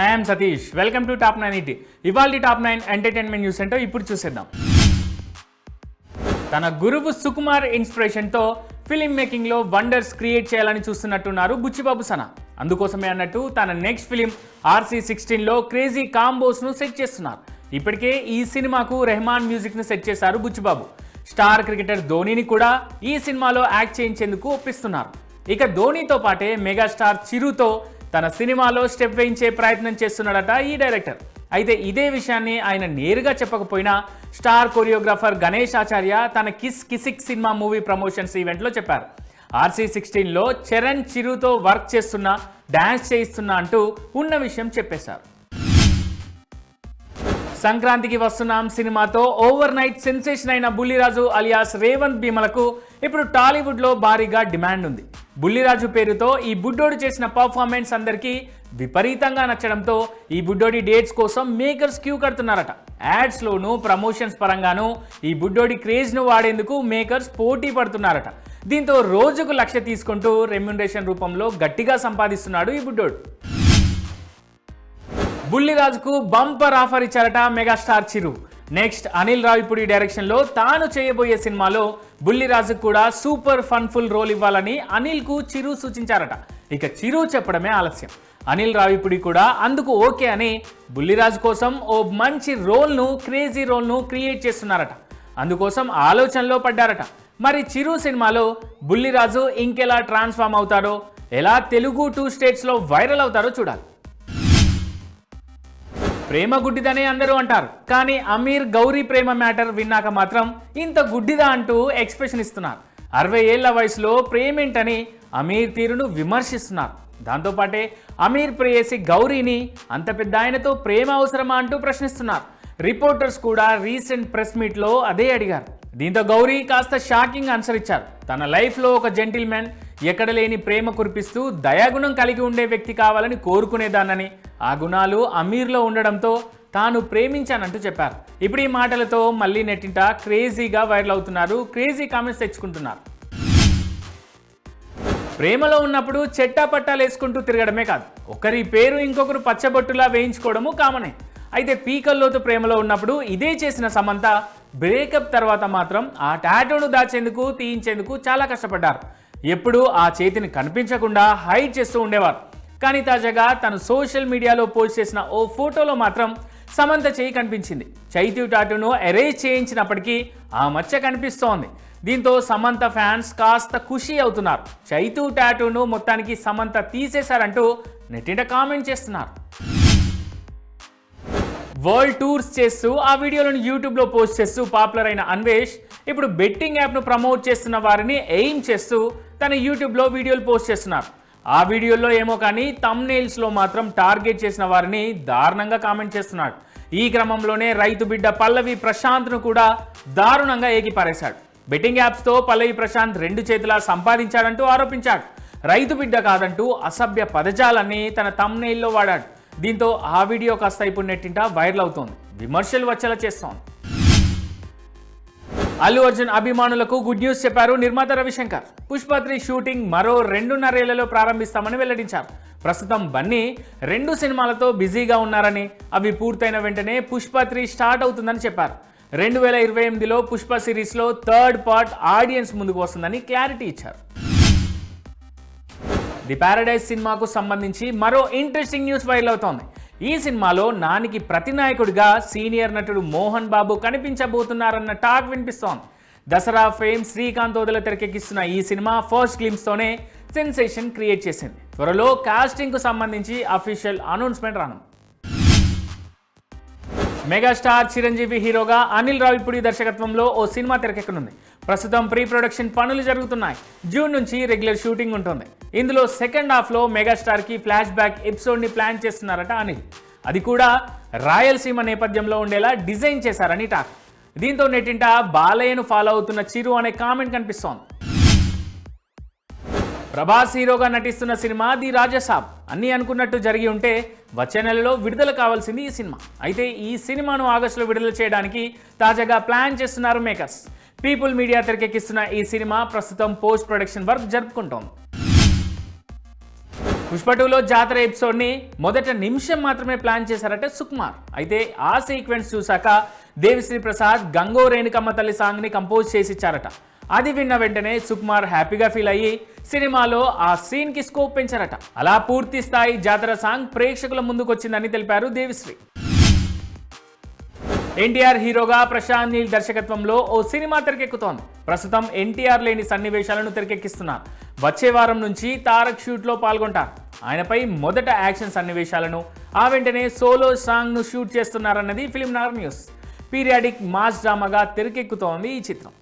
I'm Satish welcome to top nine ET ఇవాళ top nine entertainment news ఏంటో ఇప్పుడు చూసేద్దాం. తన గురువు సుకుమార్ ఇన్స్పిరేషన్తో ఫిలిం మేకింగ్లో వండర్స్ క్రియేట్ చేయాలని చూస్తున్నట్టున్నారు బుచ్చిబాబు సన. అందుకోసమే అన్నట్టు తన నెక్స్ట్ ఫిలిం ఆర్సీ సిక్స్టీన్లో క్రేజీ కాంబోస్ను సెట్ చేస్తున్నారు. ఇప్పటికే ఈ సినిమాకు రెహమాన్ మ్యూజిక్ను సెట్ చేశారు బుచ్చిబాబు. స్టార్ క్రికెటర్ ధోనీని కూడా ఈ సినిమాలో యాక్ట్ చేయించేందుకు ఒప్పిస్తున్నారు. ఇక ధోనీతో పాటే మెగాస్టార్ చిరుతో తన సినిమాలో స్టెప్ వేయించే ప్రయత్నం చేస్తున్నాడట ఈ డైరెక్టర్. అయితే ఇదే విషయాన్ని ఆయన నేరుగా చెప్పకపోయినా స్టార్ కొరియోగ్రాఫర్ గణేష్ ఆచార్య తన కిస్ కిసిక్ సినిమా మూవీ ప్రమోషన్స్ ఈవెంట్లో చెప్పారు. ఆర్సీ సిక్స్టీన్లో చరణ్ చిరుతో వర్క్ చేస్తున్నా డ్యాన్స్ చేయిస్తున్నా అంటూ ఉన్న విషయం చెప్పేశారు. సంక్రాంతికి వస్తున్నాం సినిమాతో ఓవర్ నైట్ సెన్సేషన్ అయిన బుల్లిరాజు అలియాస్ రేవంత్ భీమలకు ఇప్పుడు టాలీవుడ్లో భారీగా డిమాండ్ ఉంది. బుల్లిరాజు పేరుతో ఈ బుడ్డోడు చేసిన పర్ఫార్మెన్స్ అందరికీ విపరీతంగా నచ్చడంతో ఈ బుడ్డోడి డేట్స్ కోసం మేకర్స్ క్యూ కడుతున్నారట. యాడ్స్లోను ప్రమోషన్స్ పరంగాను ఈ బుడ్డోడి క్రేజ్ను వాడేందుకు మేకర్స్ పోటీ పడుతున్నారట. దీంతో రోజుకు లక్ష తీసుకుంటూ రెమ్యునరేషన్ రూపంలో గట్టిగా సంపాదిస్తున్నాడు ఈ బుడ్డోడు. బుల్లిరాజుకు బంపర్ ఆఫర్ ఇచ్చారట మెగాస్టార్ చిరు. నెక్స్ట్ అనిల్ రావిపూడి డైరెక్షన్లో తాను చేయబోయే సినిమాలో బుల్లిరాజుకు కూడా సూపర్ ఫన్ఫుల్ రోల్ ఇవ్వాలని అనిల్కు చిరు సూచించారట. ఇక చిరు చెప్పడమే ఆలస్యం. అనిల్ రావిపూడి కూడా అందుకు ఓకే అని బుల్లిరాజు కోసం ఓ మంచి రోల్ను క్రేజీ రోల్ను క్రియేట్ చేస్తున్నారట. అందుకోసం ఆలోచనలో పడ్డారట. మరి చిరు సినిమాలో బుల్లిరాజు ఇంకెలా ట్రాన్స్ఫార్మ్ అవుతారో ఎలా తెలుగు టూ స్టేట్స్లో వైరల్ అవుతారో చూడాలి. ప్రేమ గుడ్డిదనే అందరూ అంటారు. కానీ అమీర్ గౌరీ ప్రేమ మ్యాటర్ విన్నాక మాత్రం ఇంత గుడ్డిదా అంటూ ఎక్స్ప్రెషన్ ఇస్తున్నారు. అరవై ఏళ్ళ వయసులో ప్రేమేంటని అమీర్ తీరును విమర్శిస్తున్నారు. దాంతోపాటే అమీర్ ప్రేయసి గౌరీని అంత పెద్ద ఆయనతో ప్రేమ అవసరమా అంటూ ప్రశ్నిస్తున్నారు. రిపోర్టర్స్ కూడా రీసెంట్ ప్రెస్ మీట్లో అదే అడిగారు. దీంతో గౌరీ కాస్త షాకింగ్ ఆన్సర్ ఇచ్చారు. తన లైఫ్లో ఒక జెంటిల్మెన్ ఎక్కడ లేని ప్రేమ కురిపిస్తూ దయాగుణం కలిగి ఉండే వ్యక్తి కావాలని కోరుకునేదానని ఆ గుణాలు అమీర్లో ఉండడంతో తాను ప్రేమించానంటూ చెప్పారు. ఇప్పుడు ఈ మాటలతో మళ్ళీ నెట్టింట క్రేజీగా వైరల్ అవుతున్నారు. క్రేజీ కామెంట్స్ తెచ్చుకుంటున్నారు. ప్రేమలో ఉన్నప్పుడు చెట్టా పట్టాలు వేసుకుంటూ తిరగడమే కాదు. ఒకరి పేరు ఇంకొకరు పచ్చబొట్టులా వేయించుకోవడము కామనే. అయితే పీకల్లోతు ప్రేమలో ఉన్నప్పుడు ఇదే చేసిన సమంత బ్రేకప్ తర్వాత మాత్రం ఆ టాటోను దాచేందుకు తీయించేందుకు చాలా కష్టపడ్డారు. ఎప్పుడూ ఆ చేతిని కనిపించకుండా హైడ్ చేస్తూ ఉండేవారు. కానీ తాజాగా తను సోషల్ మీడియాలో పోస్ట్ చేసిన ఓ ఫోటోలో మాత్రం సమంత చేయి కనిపించింది. చైతు టాటూను ఎరేజ్ చేయించినప్పటికీ ఆ మచ్చ కనిపిస్తోంది. దీంతో సమంత ఫ్యాన్స్ కాస్త ఖుషీ అవుతున్నారు. చైతు టాటూను మొత్తానికి సమంత తీసేశారంటూ నెట్టింట కామెంట్ చేస్తున్నారు. వరల్డ్ టూర్స్ చేస్తూ ఆ వీడియోలను యూట్యూబ్లో పోస్ట్ చేస్తూ పాపులర్ అయిన అన్వేష్ ఇప్పుడు బెట్టింగ్ యాప్ను ప్రమోట్ చేస్తున్న వారిని ఎయిమ్ చేస్తూ తన యూట్యూబ్లో వీడియోలు పోస్ట్ చేస్తున్నారు. ఆ వీడియోల్లో ఏమో కానీ తమ్నేల్స్లో మాత్రం టార్గెట్ చేసిన వారిని దారుణంగా కామెంట్ చేస్తున్నాడు. ఈ క్రమంలోనే రైతు బిడ్డ పల్లవి ప్రశాంత్ను కూడా దారుణంగా ఏకిపారేశాడు బెట్టింగ్ యాప్స్తో పల్లవి ప్రశాంత్ రెండు చేతులా సంపాదించాడంటూ ఆరోపించాడు. రైతు బిడ్డ కాదంటూ అసభ్య పదజాలన్నీ తన తమ్నేల్లో వాడాడు. దీంతో ఆ వీడియో కాస్త ఇప్పుడు నెట్టింట వైరల్ అవుతోంది. విమర్శలు వచ్చేలా చేస్తోంది. అల్లు అర్జున్ అభిమానులకు గుడ్ న్యూస్ చెప్పారు నిర్మాత రవిశంకర్. పుష్ప త్రీ షూటింగ్ మరో రెండున్నరేళ్ళలో ప్రారంభిస్తామని వెల్లడించారు. ప్రస్తుతం బన్నీ రెండు సినిమాలతో బిజీగా ఉన్నారని అవి పూర్తయిన వెంటనే పుష్ప త్రీ స్టార్ట్ అవుతుందని చెప్పారు. రెండు వేల ఇరవై ఎనిమిదిలో పుష్ప సిరీస్లో థర్డ్ పార్ట్ ఆడియన్స్ ముందుకు వస్తుందని క్లారిటీ ఇచ్చారు. ది పారడైజ్ సినిమాకు సంబంధించి మరో ఇంట్రెస్టింగ్ న్యూస్ వైరల్ అవుతోంది. ఈ సినిమాలో నానికి ప్రతినాయకుడిగా సీనియర్ నటుడు మోహన్ బాబు కనిపించబోతున్నారన్న టాక్ వినిపిస్తోంది. దసరా ఫేమ్ శ్రీకాంత్ వదిల తెరకెక్కిస్తున్న ఈ సినిమా ఫస్ట్ గ్లిమ్స్తోనే సెన్సేషన్ క్రియేట్ చేసింది. త్వరలో కాస్టింగ్కు సంబంధించి అఫీషియల్ అనౌన్స్మెంట్ రాను మెగాస్టార్ చిరంజీవి హీరోగా అనిల్ రావిపూడి దర్శకత్వంలో ఓ సినిమా తెరకెక్కనుంది. ప్రస్తుతం ప్రీ ప్రొడక్షన్ పనులు జరుగుతున్నాయి. జూన్ నుంచి రెగ్యులర్ షూటింగ్ ఉంటుంది. ఇందులో సెకండ్ హాఫ్లో మెగాస్టార్కి ఫ్లాష్ బ్యాక్ ఎపిసోడ్ని ప్లాన్ చేస్తున్నారట అనిల్. అది కూడా రాయలసీమ నేపథ్యంలో ఉండేలా డిజైన్ చేశారని టాక్. దీంతో నెట్టింట బాలయ్యను ఫాలో అవుతున్న చిరు అనే కామెంట్ కనిపిస్తోంది. ప్రభాస్ హీరోగా నటిస్తున్న సినిమా ది రాజసాబ్. అన్నీ అనుకున్నట్టు జరిగి ఉంటే వచ్చే నెలలో విడుదల కావాల్సింది ఈ సినిమా. అయితే ఈ సినిమాను ఆగస్టులో విడుదల చేయడానికి తాజాగా ప్లాన్ చేస్తున్నారు మేకర్స్. పీపుల్ మీడియా తెరకెక్కిస్తున్న ఈ సినిమా ప్రస్తుతం పోస్ట్ ప్రొడక్షన్ వర్క్ జరుపుకుంటోంది. పుష్ప టూలో జాతర ఎపిసోడ్ని మొదట నిమిషం మాత్రమే ప్లాన్ చేశారట సుకుమార్. అయితే ఆ సీక్వెన్స్ చూశాక దేవిశ్రీ ప్రసాద్ గంగో రేణుకమ్మ తల్లి సాంగ్ని కంపోజ్ చేసి ఇచ్చారట అది విన్న వెంటనే సుకుమార్ హ్యాపీగా ఫీల్ అయ్యి సినిమాలో ఆ సీన్కి స్కోప్ పెంచారట. అలా పూర్తి స్థాయి జాతర సాంగ్ ప్రేక్షకుల ముందుకొచ్చిందని తెలిపారు దేవిశ్రీ. ఎన్టీఆర్ హీరోగా ప్రశాంత్ నీల్ దర్శకత్వంలో ఓ సినిమా తెరకెక్కుతోంది. ప్రస్తుతం ఎన్టీఆర్ లేని సన్నివేశాలను తెరకెక్కిస్తున్నారు. వచ్చే వారం నుంచి తారక్ షూట్లో పాల్గొంటారు. ఆయనపై మొదట యాక్షన్ సన్నివేశాలను ఆ వెంటనే సోలో సాంగ్ను షూట్ చేస్తున్నారన్నది ఫిలిం నార్ న్యూస్. పీరియాడిక్ మాస్ డ్రామాగా తెరకెక్కుతోంది ఈ చిత్రం.